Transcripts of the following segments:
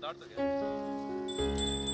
dag, dag, dag.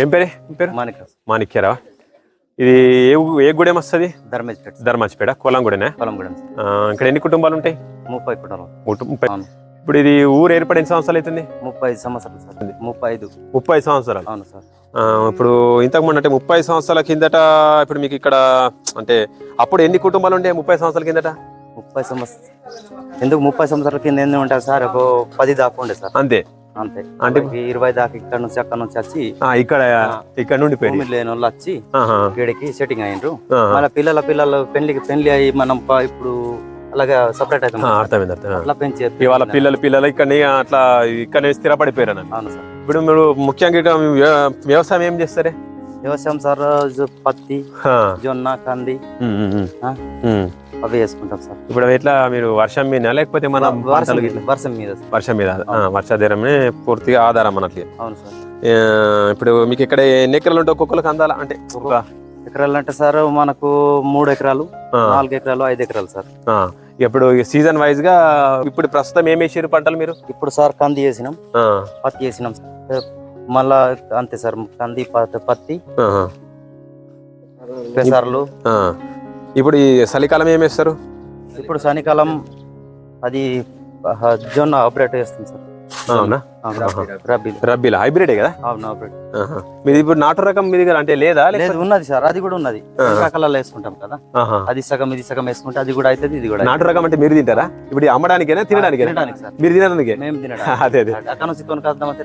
ఏం పేరే? ఏం పేరు? మాణిక మాణిక్యరావు? ఇది ఏ ఏ గుడెం వస్తుంది? ధర్మేజ్పేట ధర్మాజ్పేట కొలంగూడెనే పొలంగూడెం ఆ, ఇక్కడ ఎన్ని కుటుంబాలు ఉంటాయి ముప్పై కుటుంబం ముట్టు- ముప్పై ఇప్పుడు ఇది ఊరు ఏర్పడి ఎన్ని సంవత్సరాలు అవుతుంది? ముప్పై ఐదు సంవత్సరాలు సార్. ముప్పై ఐదు ముప్పై సంవత్సరాలు. అవును సార్. ఇప్పుడు ఇంతకు ముందు అంటే ముప్పై సంవత్సరాల కిందట ఇప్పుడు మీకు ఇక్కడ అంటే అప్పుడు ఎన్ని కుటుంబాలు ఉండే ముప్పై సంవత్సరాల కిందట? ముప్పై సంవత్సరం ఎందుకు ముప్పై సంవత్సరాల కింద ఎన్ని ఉంటాయి సార్? ఒక పది దాకా ఉండే సార్. అంతే. అంతే. అంటే- ఇరవై దాకా ఇక్కడ నుంచి అక్కడ నుంచి వచ్చి ఇక్కడ ఇక్కడ నుండి పెళ్ళి భూమి లేని వాళ్ళు వచ్చి సెట్టింగ్ అయ్యిండ్రు ఆహా. మళ్ళీ పిల్లల పిల్లలు పెళ్ళికి పెళ్ళి అయ్యి మనం ఇప్పుడు అలాగా సపరేట్. అర్థమైంది అర్థం అట్లా పెంచి ఇవాళ పిల్లలు పిల్లలు ఇక్కడ అట్లా ఇక్కడ స్థిరపడిపోయారు అన్న అవును సార్. ఇప్పుడు మీరు ముఖ్యంగా వ్యవసాయం ఏం చేస్తారే? వ్యవసాయం సార్ పత్తి జొన్న కంది. అవి వేసుకుంటాం సార్. ఇప్పుడు ఎట్లా మీరు వర్షం మీద లేకపోతే మన వర్షం మీద-? వర్షం మీద వర్షాధారమే పూర్తిగా ఆధారం అన్నట్లు అవును సార్. ఇప్పుడు మీకు ఇక్కడ ఎన్ని ఎకరాలు ఉంటే ఒక్కొక్కరికి అందాలా? అంటే ఎకరాలు అంటే సార్ మనకు మూడు ఎకరాలు నాలుగు ఎకరాలు ఐదు ఎకరాలు సార్. ఇప్పుడు సీజన్ వైజ్గా ఇప్పుడు ప్రస్తుతం ఏం వేసారు పంటలు మీరు? ఇప్పుడు సార్ కంది వేసినాం. పత్తి వేసినాం సార్. మళ్ళా అంతే సార్ కంది పత్తి పెసర్లు. ఇప్పుడు ఈ చలికాలం ఏం వేస్తారు? ఇప్పుడు శనికాలం అది జొన్న ఆపరేట్ చేస్తాం సార్. అవునా? రబ్బీ రబ్బీలా. హైబ్రిడే కదా. మీది ఇప్పుడు నాటు రకం మీ దగ్గర అంటే లేదా లేదు ఉన్నది సార్ అది కూడా ఉన్నది. రకాలలో వేసుకుంటాం కదా. అది సగం ఇది సగం వేసుకుంటే అది కూడా అవుతుంది ఇది కూడా నాటు రకం అంటే మీరు తింటారా? ఇప్పుడు అమ్మడానికేనా తినడానికి సార్. మీరు తినడానికే? మేము తినడానికి. అదే అదే. అక్కడ నుంచి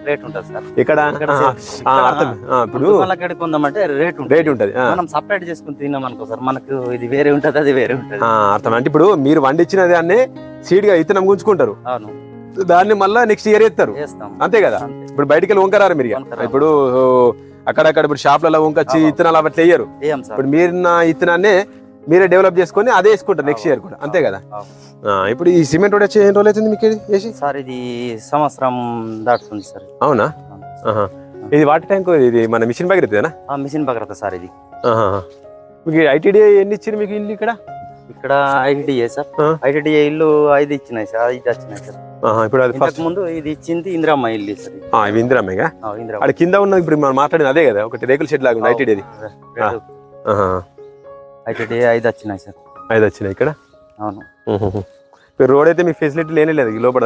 రేట్ ఉంటుంది సార్. ఇక్కడ ఇక్కడ ఆహా. ఇక్కడ ఆ, అర్థం. ఆ, ఇప్పుడు మళ్ళీ కొందామంటే రేట్ ఉంటుంది. రేట్ ఉంటది. మనం సపరేట్ చేసుకుని తిన్నాం అనుకో సార్ మనకు ఇది వేరే ఉంటది అది వేరే ఉంటది. ఆ, అర్థం అంటే ఇప్పుడు మీరు వండించిన దాన్ని సీడ్గా ఇత్తనం గుంజుకుంటారు. అవును. దాన్ని మళ్ళా నెక్స్ట్ ఇయర్ ఎత్తారు. అంతే కదా? ఇప్పుడు బయటికి వెళ్ళి వంకరారు మీరు. ఇప్పుడు అక్కడక్కడ ఇప్పుడు షాప్లలో వంకొచ్చి. ఇత్తనాలు అట్లా వేయరు. ఇప్పుడు మీరు నా ఇత్తనాన్ని మీరే డెవలప్ చేసుకొని అదే వేసుకుంటారు నెక్స్ట్ ఇయర్ కూడా. అంతే కదా? ఇప్పుడు ఈ సిమెంట్ రోడ్ వచ్చి ఎన్ని రోజులు అవుతుంది మీకు వేసి? సార్ ఇది సంవత్సరం దాటుతుంది సార్. అవునా. ఇది వాటర్ ట్యాంక్ ఇది మన మిషన్ భగీరథేనా ఆ మిషన్ భద్రత సార్ ఇది. మీకు ఐటీడీ ఎన్ని ఇచ్చారు మీకు ఇల్లు ఇక్కడ? ఇక్కడ ఐటీడీఏ సార్. ఐటీడీఏ ఇల్లు ఐదు ఇచ్చినాయి సార్ ఐదు వచ్చినాయి సార్. ఇప్పుడు అది ఫస్ట్ ముందు ఇది ఇచ్చింది ఇందిరమ్మ ఇల్లు సార్. ఇవి ఇందిరామేగా ఆ, ఇందిరమ్మ. కింద ఉన్నది ఇప్పుడు మనం మాట్లాడింది అదే కదా ఒకటి రేకుల షెడ్ లాగా ఉంది ఐటీడీది ఐటీడీఏ ఐదు వచ్చినాయి సార్. ఐదు వచ్చినాయి ఇక్కడ? అవును. రోడ్ అయితే మీకు ఫెసిలిటీ లేనే లేదు ఈ లోపల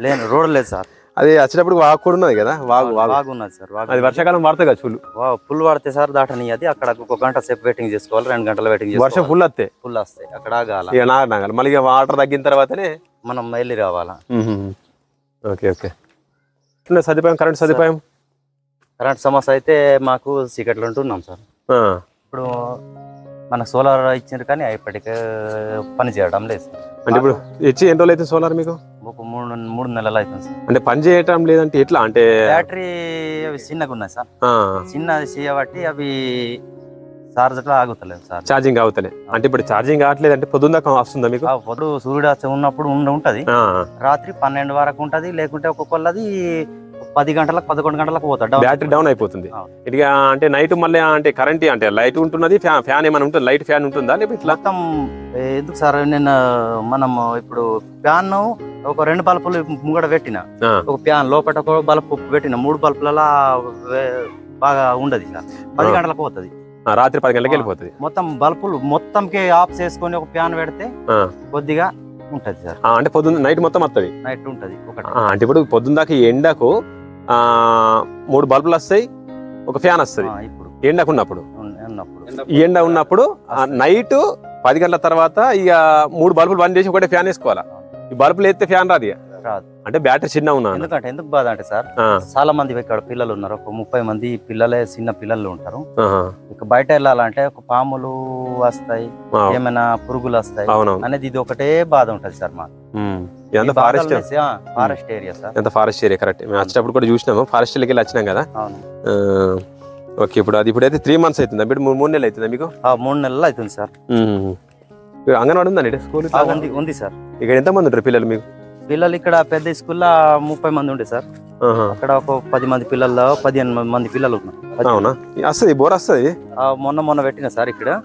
లేను రోడ్ లేదు సార్. అది వచ్చేటప్పుడు వాగు కూడా ఉన్నది కదా వాగు వాగు. బాగున్నది సార్ అది వర్షాకాలం పడుతుంది కదా ఫుల్ ఫుల్ పడితే సార్ దాటని అది అక్కడ ఒక గంట సేపు వెయిటింగ్ చేసుకోవాలి రెండు గంటలు వెయిటింగ్ వర్షం ఫుల్ వస్తే ఫుల్ వస్తాయి అక్కడ ఆగాల. ఇక నాగ నాగాలి. మళ్ళీ వాటర్ తగ్గిన తర్వాతనే మనం వెళ్ళి రావాలా? Okay okay. సదుపాయం కరెంట్ సదుపాయం? కరెంట్ సమస్య అయితే మాకు సీకట్లు ఉంటున్నాం సార్. ఇప్పుడు మన సోలార్ ఇచ్చారు కానీ ఇప్పటికే పని చేయడం లేదు సార్. అంటే ఇప్పుడు ఇచ్చి ఎన్ని రోజులు అయితే సోలార్ మీకు? ఒక మూడు మూడు నెలలు అవుతుంది సార్. అంటే పని చేయటం లేదంటే ఎట్లా? అంటే బ్యాటరీ అవి చిన్నగా ఉన్నాయి సార్. చిన్నది చేయబట్టి అవి చార్జ్గా ఆగుతలేదు సార్. ఛార్జింగ్ అవుతలే అంటే ఇప్పుడు ఛార్జింగ్ కావట్లేదు అంటే పొద్దున్న దాకా వస్తుందా మీకు? ఆ పొద్దు సూర్యుడు ఉన్నప్పుడు ఉండ ఉంటది. ఆ, రాత్రి పన్నెండు వరకు ఉంటది లేకుంటే ఒక్కొక్కళ్ళది పది గంటలకు పదకొండు గంటలకు పోతాడు బ్యాటరీ డౌన్ అయిపోతుంది. అవును. అంటే నైట్ మళ్ళీ అంటే కరెంట్ అంటే లైట్ ఉంటున్నది ఫ్యాన్ ఫ్యాన్ ఏమైనా ఉంటుంది? లైట్ ఫ్యాన్ ఉంటుందా? లేకపోతే ఇట్లా? మొత్తం ఏ, ఎందుకు సార్ నేను మనం ఇప్పుడు ఫ్యాన్ ఒక రెండు బల్బులు ముంగడ పెట్టిన. ఆ, ఒక ఫ్యాన్ లోపల ఒక బల్బ్ పెట్టిన. మూడు బల్బులలో బాగా ఉండదు సార్. పది ఆ. గంటలకు పోతుంది. రాత్రి పది గంటలకు వెళ్ళిపోతుంది. మొత్తం బల్బులు మొత్తంకి ఆఫ్ చేసుకొని ఒక ఫ్యాన్ పెడితే. కొద్దిగా ఉంటది సార్. అంటే పొద్దున్న నైట్ మొత్తం వస్తుంది నైట్ ఉంటది అంటే ఇప్పుడు పొద్దున్న దాకా ఈ ఎండకు ఆ మూడు బల్బులు వస్తాయి ఒక ఫ్యాన్ వస్తుంది. ఎండకు ఉన్నప్పుడు. ఎండ ఉన్నప్పుడు నైట్ పది గంటల తర్వాత ఇక మూడు బల్బులు బంద్ చేసి ఒకటే ఫ్యాన్ వేసుకోవాలా. ఈ బల్బులు ఎత్తే ఫ్యాన్ రాదు ఇక. రాదు. అంటే బ్యాటరీ చిన్న ఉన్నాను ఎందుకంటే ఎందుకు బాధ అంటే సార్ చాలా మంది ఇక్కడ పిల్లలు ఉన్నారు. ఒక ముప్పై మంది పిల్లలే చిన్న పిల్లలు ఉంటారు. ఇక బయట వెళ్ళాలంటే ఒక పాములు వస్తాయి ఏమైనా పురుగులు వస్తాయి అనేది ఇది ఒకటే బాధ ఉంటది సార్ మాకు. Forest forest area sir. ఎంత ఫారెస్ట్ ఏరియా కరెక్ట్ మేము వచ్చేటప్పుడు కూడా చూసినాము. ఫారెస్ట్ వెళ్ళి వచ్చినాం కదా? ఓకే ఇప్పుడు అది ఇప్పుడు అయితే త్రీ మంత్స్ అవుతుందా? ఇప్పుడు మూడు మూడు నెలలు అవుతుందా మీకు? మూడు నెలలు అవుతుంది సార్. అంగన్వాడి ఉందండి స్కూల్? ఉంది ఉంది సార్. ఇక్కడ ఎంత మంది ఉంటారు పిల్లలు మీకు? పిల్లలు ఇక్కడ పెద్ద స్కూల్లో ముప్పై మంది ఉండే సార్. అక్కడ ఒక పది మంది పిల్లలు పదిహేను మంది పిల్లలు ఉన్నారు. అవునా? వస్తుంది బోర్ వస్తుంది? మొన్న మొన్న పెట్టిన సార్ ఇక్కడ.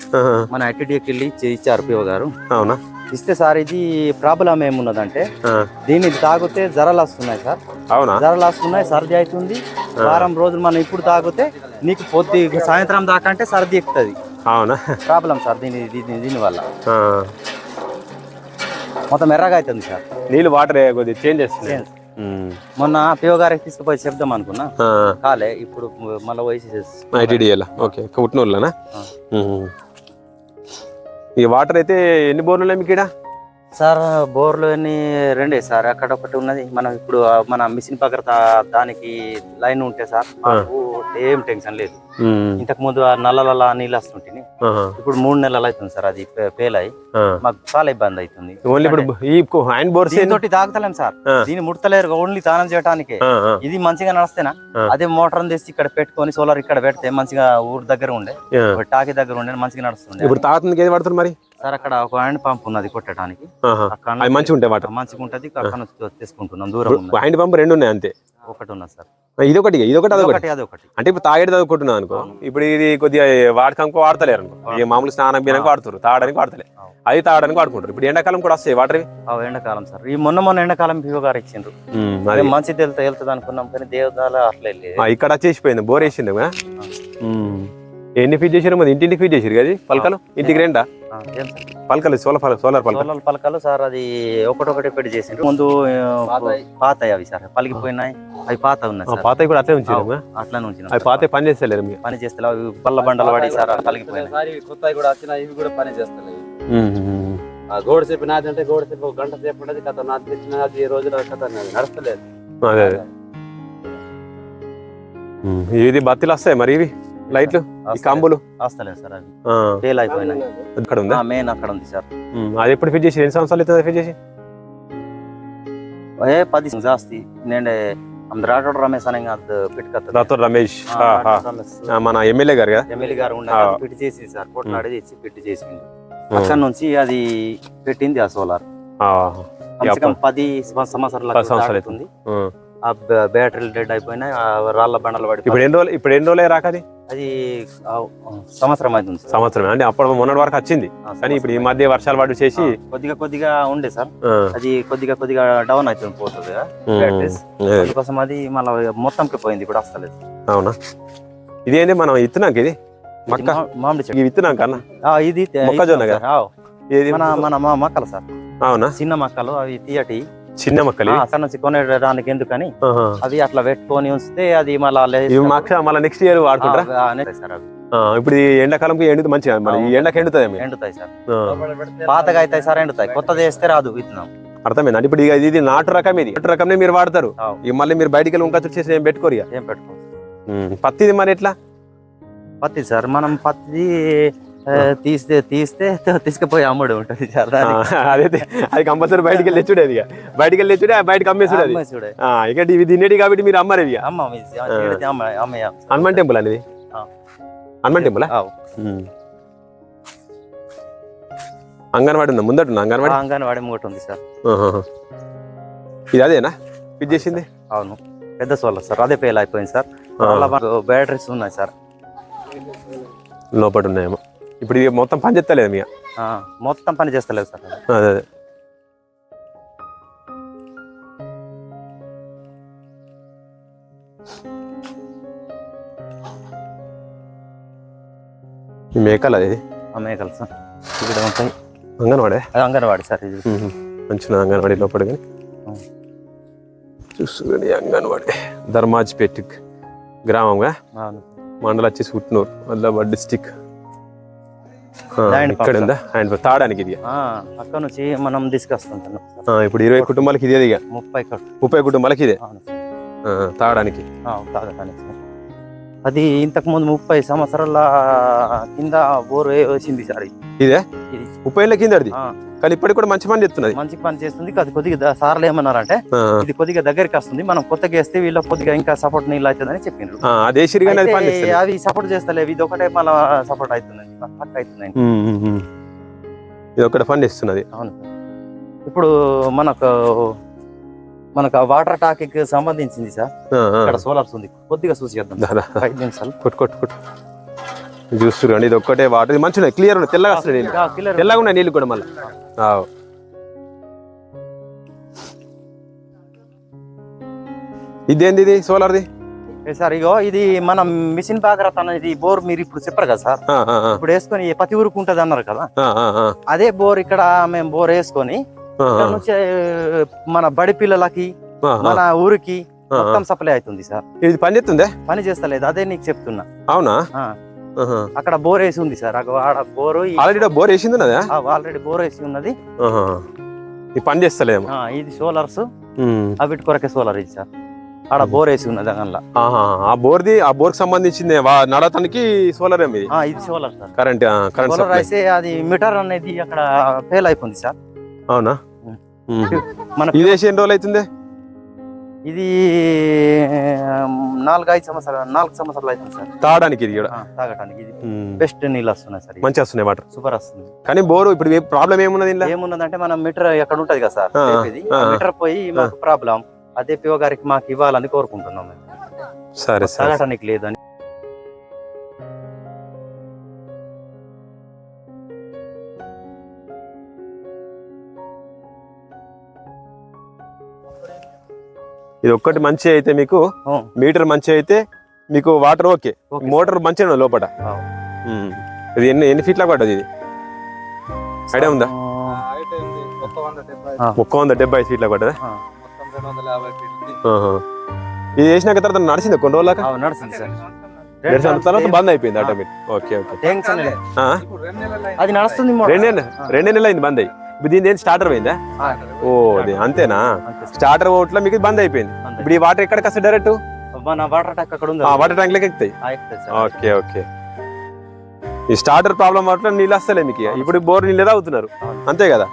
మన ఐటీడీకి వెళ్ళి ఇచ్చి- ఇచ్చారు పిఓ గారు. అవునా? ఇస్తే సార్ ఇది ప్రాబ్లం ఏమున్నదంటే దీన్ని తాగితే జ్వరాలు వస్తున్నాయి సార్. అవునా? జ్వరాలు వస్తున్నాయి సర్ది అవుతుంది. వారం రోజులు మనం ఇప్పుడు తాగితే నీకు పొద్దు సాయంత్రం దాకా అంటే సర్ది ఎక్కుతుంది. అవునా? ప్రాబ్లం సార్ దీని దీని దీనివల్ల. ఆ. మొత్తం ఎర్రగా అవుతుంది సార్. నీళ్ళు వాటర్ కొద్దిగా చేంజ్ చేస్తుంది. మొన్న పిఓ గారికి తీసుకుపోయి చెప్దాం అనుకున్నా. కాలే ఇప్పుడు మళ్ళీ ఐటీడీఎల్ ఓకే కుట్నూరులోనా. ఈ వాటర్ అయితే ఎన్ని బోర్లు మీకు ఇక్కడ సార్ బోర్లు అన్ని రెండే సార్. అక్కడ ఒకటి ఉన్నది. మనం ఇప్పుడు మన మిషన్ పక్కన దానికి లైన్ ఉంటే సార్ ఏం టెన్షన్ లేదు. ఇంతకు ముందు ఆ నల్లల నీళ్ళు వస్తుంటే ఇప్పుడు మూడు నెలలు అవుతుంది సార్ అది ఫెయిల్ అయ్యి. మాకు చాలా ఇబ్బంది అవుతుంది. ఓన్లీ ఇప్పుడు హ్యాండ్ బోర్స్ తాగుతలేం సార్. దీన్ని ముడతలేరు ఓన్లీ స్నానం చేయడానికే ఇది మంచిగా నడిస్తేనా. అదే మోటార్ తెచ్చి ఇక్కడ పెట్టుకొని సోలార్ ఇక్కడ పెడితే మంచిగా ఊరు దగ్గర ఉండే. టాకీ దగ్గర ఉండే మంచిగా నడుస్తుండే. ఇప్పుడు తాగుతుంది ఏది పడుతుంది మరి? సార్ అక్కడ ఒక హ్యాండ్ పంప్ ఉన్నది కొట్టడానికి. మంచిగా ఉంటాయి వాటర్? మంచిగా ఉంటది అక్కడ తీసుకుంటున్నాం దూరం హ్యాండ్ పంప్ రెండు ఉన్నాయి అంతే? ఒకటి ఉన్నది సార్. ఇది ఒకటి ఇది ఒకటి అదొకటి? ఒకటి అది ఒకటి అంటే ఇప్పుడు తాగేది చదువుకుంటున్నాను అనుకో ఇప్పుడు ఇది కొద్దిగా వాడకానికి వాడతలేరు అనుకో. ఇక మామూలు స్నానం బియ్యానికి వాడుతారు తాగడానికి వాడతలే. అది తాగడానికి వాడుకుంటారు ఇప్పుడు ఎండాకాలం కూడా వస్తాయి వాటర్ ఎండాకాలం సార్. ఈ మొన్న మొన్న ఎండాకాలం పిఓ గారు ఇచ్చిండ్రు. అది మంచిది వెళ్తా వెళ్తుంది అనుకున్నాం కానీ దేవదాల అట్లా ఇక్కడ వచ్చేసిపోయింది బోర్? ఉమ్. ఎన్ని ఫీట్ చేసారు మరి? ఇంటింటికి ఫీట్ చేసారు కదా పలకలు? ఇంటికి రెండా? పలకలు సోలార్ సోలార్ పలకలు సోలార్ పలకలు సార్ అది ఒకటొకటి పెట్టి చేసిండ్రు ముందు పాత అవి సార్ పలిగిపోయినాయి. అవి పాత ఉన్నాయి సార్. పాత కూడా అట్లే ఉంచారు? అట్లా ఉంచిన అవి పాత పని చేస్తలేరు మీరు పని చేస్తే అవి పళ్ళ బండలు పడి సార్ పలిగిపోయినాయి. ఒకసారి కొత్తవి కూడా వచ్చినా ఇవి కూడా పని ఆ గోడ సేపు నాది అంటే గోడ సేపు ఒక గంట సేపు ఉండదు కథ నాది తెచ్చిన అది ఈ రోజుల కథ నాది నడుస్తలేదు. అదే. ఇది బత్తిలు వస్తాయి మరి ఇవి? లైట్లు? ఈ కంబులు? వస్తలేదు సార్ ఫెయిల్ అయిపోయినాయి. అక్కడ ఉందా? మెయిన్ అక్కడ ఉంది సార్. అది ఎప్పుడు ఫిట్ చేసి? ఎన్ని సంవత్సరాలు అవుతుంది ఫిట్ చేసి? ఏ పది జాస్తి నేను అందరు రాటోడు రమేష్ అని అది పెట్టుకొస్తా డాక్టర్ రమేష్. మన ఎమ్మెల్యే గారు ఎమ్మెల్యే గారు. ఉండగా పెట్టి చేసింది సార్. కొట్లాడి తెచ్చి పెట్టి చేసింది అక్కడ నుంచి అది పెట్టింది ఆ సోలార్. పది సంవత్సరాలు దాటుతుంది. ఆ బ్యాటరీలు డెడ్ అయిపోయినాయి ఆ రాళ్ళ బండలు పడి ఇప్పుడు ఎన్ని రోజులు ఇప్పుడు ఎన్ని రోజులే రాకది అది? సంవత్సరం అవుతుంది సార్. సంవత్సరం అంటే అప్పుడు మొన్నటి వరకు వచ్చింది. కానీ ఇప్పుడు ఈ. మధ్య వర్షాలు పడి చేసి కొద్దిగా కొద్దిగా ఉండే సార్. అది కొద్దిగా కొద్దిగా డౌన్ అవుతుంది పోతుంది బ్యాటరీస్. అందుకోసం అది మళ్ళీ మొత్తంకి పోయింది ఇప్పుడు వస్తలేదు అవునా? ఇదేంటి మనం ఇత్తున్నాక ఇది? ఇది మక్క? మామిడి చెట్టు. ఇది విత్తున్నాక అన్న? ఇది మొక్కజొన్న ఇది కదా? ఏది? మన మన మొక్కలు సార్. అవునా? చిన్న మొక్కలు అవి తీయటి. చిన్న మొక్కలు? నుంచి కొనేయడానికి ఎందుకని. అవి అట్లా పెట్టుకొని ఉంచితే అది మళ్ళీ మళ్ళీ నెక్స్ట్ ఇయర్ ఆ, ఇప్పుడు ఈ ఎండాకాలంకి ఎండుతుంది మంచిగా మరి ఎండకి ఎండుతుంది మీ ఎండుతాయి సార్. పాతగా అవుతాయి సార్ ఎండుతాయి. కొత్తది వేస్తే రాదు విత్తనం. అర్థమైంది? అంటే ఇప్పుడు ఇది నాటు రకం ఇది. నాటు రకంనే మీరు వాడతారు. మళ్ళీ మీరు బయటికి వెళ్ళి ఇంకా చేసి ఏం పెట్టుకోరు ఏం ఉమ్. పత్తిది మరి ఎట్లా? పత్తి సార్ మనం పత్తి తీస్తే తీస్తే తీసుకుపోయి అమ్ముడు ఉంటుంది. అదే అది. కంపల్సరీ బయటికి వెళ్ళి తెచ్చుడే అది ఇక బయటికి వెళ్ళి తెచ్చుడే బయటకి అమ్మేసుడు. అది ఇక ఇవి తినేటి కాబట్టి మీరు అమ్మరు ఇవి. హనుమాన్ టెంపుల్ అనేది. హనుమాన్ టెంపుల్. అంగన్వాడి ఉందా? ముందట ఉందా అంగన్వాడి? అంగన్వాడి మూట ఉంది సార్. ఇది అదేనా? ఫిట్ చేసింది? అవును. పెద్ద సోలార్ సార్. అదే ఫెయిల్ అయిపోయింది సార్. బ్యాటరీస్ ఉన్నాయి సార్. లోపల ఉన్నాయేమో. ఇప్పుడు ఇది మొత్తం పని చేస్తలేదు మీ మొత్తం పని చేస్తలేదు సార్. అది. అదే. మేకలు అది ఆ మేకలు సార్. ఇక్కడ ఉంటాయి. అంగన్వాడే? అది అంగన్వాడి సార్ ఇది. మంచిగా అంగన్వాడి లోపల కానీ. చూసుకొని అంగన్వాడి. ధర్మాజ్పేట్ గ్రామంగా? మండలం వచ్చేసి ఉట్నూరు ఆదిలాబాద్ డిస్టిక్. ఇక్కడ ఉందా? హ్యాండ్ తాడానికి ఇది ఆ, అక్కడ నుంచి మనం ఇప్పుడు ఇరవై కుటుంబాలకి ఇదే ముప్పై ముప్పై కుటుంబాలకి ఇదే? ఆ, తాగడానికి అది ఇంతకు ముందు ముప్పై సంవత్సరాల కింద బోర్ వేసింది సార్ ఇది. ముప్పై ఏళ్ళ కింద కానీ ఇప్పటికి కూడా మంచి పని చెప్తున్నది మంచి పని చేస్తుంది. అది కొద్దిగా సార్లు ఏమన్నారంటే ఇది కొద్దిగా దగ్గరికి వస్తుంది. మనం కొత్తగా వేస్తే వీళ్ళ కొద్దిగా ఇంకా సపోర్ట్ నీళ్ళు అవుతుందని చెప్పిండ్రు అదే అవి సపోర్ట్ చేస్తలేవు. ఇది ఒకటే మళ్ళా సపోర్ట్ అవుతుందండి పక్క ఉమ్. ఇది ఒకటి చేస్తున్నది. అవును. ఇప్పుడు మనకు మనకు వాటర్ టాకిక్ సంబంధించింది సార్. ఇక్కడ సోలార్స్ ఉంది. కొద్దిగా చూసి చేద్దాం నిమిషాలు కొట్టు కొట్టు కొట్టు. చూస్తున్నారు ఇది ఒక్కటే వాటర్. ఇది మంచిగా క్లియర్ ఉన్నాయి. తెల్లగా వస్తున్నాయి నీళ్ళు. తెల్లగా ఉన్నాయి నీళ్ళు కూడా మళ్ళీ. ఇదేంది ఇది? సోలార్ది? సార్ ఇగో ఇది మన మిషన్ బాగ్రత్ అనేది బోర్ మీరు ఇప్పుడు చెప్పారు కదా సార్. ఇప్పుడు వేసుకొని ప్రతి ఊరికి ఉంటది అన్నారు కదా అదే బోర్ ఇక్కడ మేము బోర్ వేసుకొని ఇక్కడ నుంచి మన బడి పిల్లలకి మన ఊరికి. మొత్తం సప్లై అవుతుంది సార్. ఇది పని చేస్తుందే పని చేస్తలేదు అదే నీకు చెప్తున్నా. అవునా. అక్కడ బోర్ వేసి ఉంది సార్ ఆడ బోరు ఆల్రెడీ బోర్ వేసింది ఉన్నదా? ఆ, ఆల్రెడీ బోర్ వేసి ఉన్నది. పని చేస్తలేమో. ఇది సోలార్స్. అవిటి కొరకే సోలార్ ఇది సార్. ఆడ బోర్ వేసి ఉన్నది అందులో. ఆ బోర్ది ఆ బోర్కి సంబంధించింది వా- నడతానికి సోలార్ ఏమి? ఇది solar sir. Current current solar అయితే అది మీటర్ అనేది అక్కడ ఫెయిల్ అయిపోయింది సార్. అవునా. మన ఇది వేసి ఎన్ని రోజులు అవుతుంది? ఇది నాలుగు ఐదు సంవత్సరాలు నాలుగు సంవత్సరాలు అవుతుంది సార్. తాగడానికి ఇది కూడా? ఆ, తాగటానికి ఇది. బెస్ట్ నీళ్ళు వస్తున్నాయి సార్. మంచిగా వస్తున్నాయి వాటర్? సూపర్ వస్తుంది. కానీ బోరు ఇప్పుడు ప్రాబ్లం ఏమున్నది ఇంట్లో ఏమున్నదంటే మనం మీటర్ ఎక్కడ ఉంటది కదా సార్ మీటర్ పోయి మాకు ప్రాబ్లం. అదే పిఓ గారికి మాకు ఇవ్వాలని కోరుకుంటున్నాం. సరే సరే. తాగటానికి లేదని. ఇది ఒక్కటి మంచి అయితే మీకు మీటర్ మంచి అయితే మీకు వాటర్ ఓకే. మోటార్ మంచిగా లోపల. ఇది ఎన్ని ఎన్ని ఫీట్ల పడ్డది ఇది? ఐడియా ఉందా. ఒక్క వంద డెబ్బై ఫీట్ల పడ్డదా? యాభై ఫీట్లు ఆహా. ఇది వేసినాక తర్వాత నడిచింది కొన్ని నడిచిన తర్వాత బంద్ అయిపోయింది ఆటోమేటిక్ ఓకే ఓకే. అది నడుస్తుంది రెండే నెలలు అయింది బంద్ అయ్యి. ఇప్పుడు దీని ఏంటి స్టార్టర్ పోయిందా ఓ అది అంతేనా. స్టార్టర్ ఓట్ల మీకు బంద్ అయిపోయింది. ఇప్పుడు ఈ వాటర్ ఎక్కడికి వస్తాయి డైరెక్ట్ వాటర్ ట్యాంక్ అక్కడ ఉంది ఆ వాటర్ ట్యాంక్ లకి ఎక్కుతాయి. ఓకే ఓకే ఈ స్టార్టర్ ప్రాబ్లం వల్ల నీళ్ళు వస్తలే మీకు. ఇప్పుడు బోర్ నీళ్ళే అవును. అంతే కదా.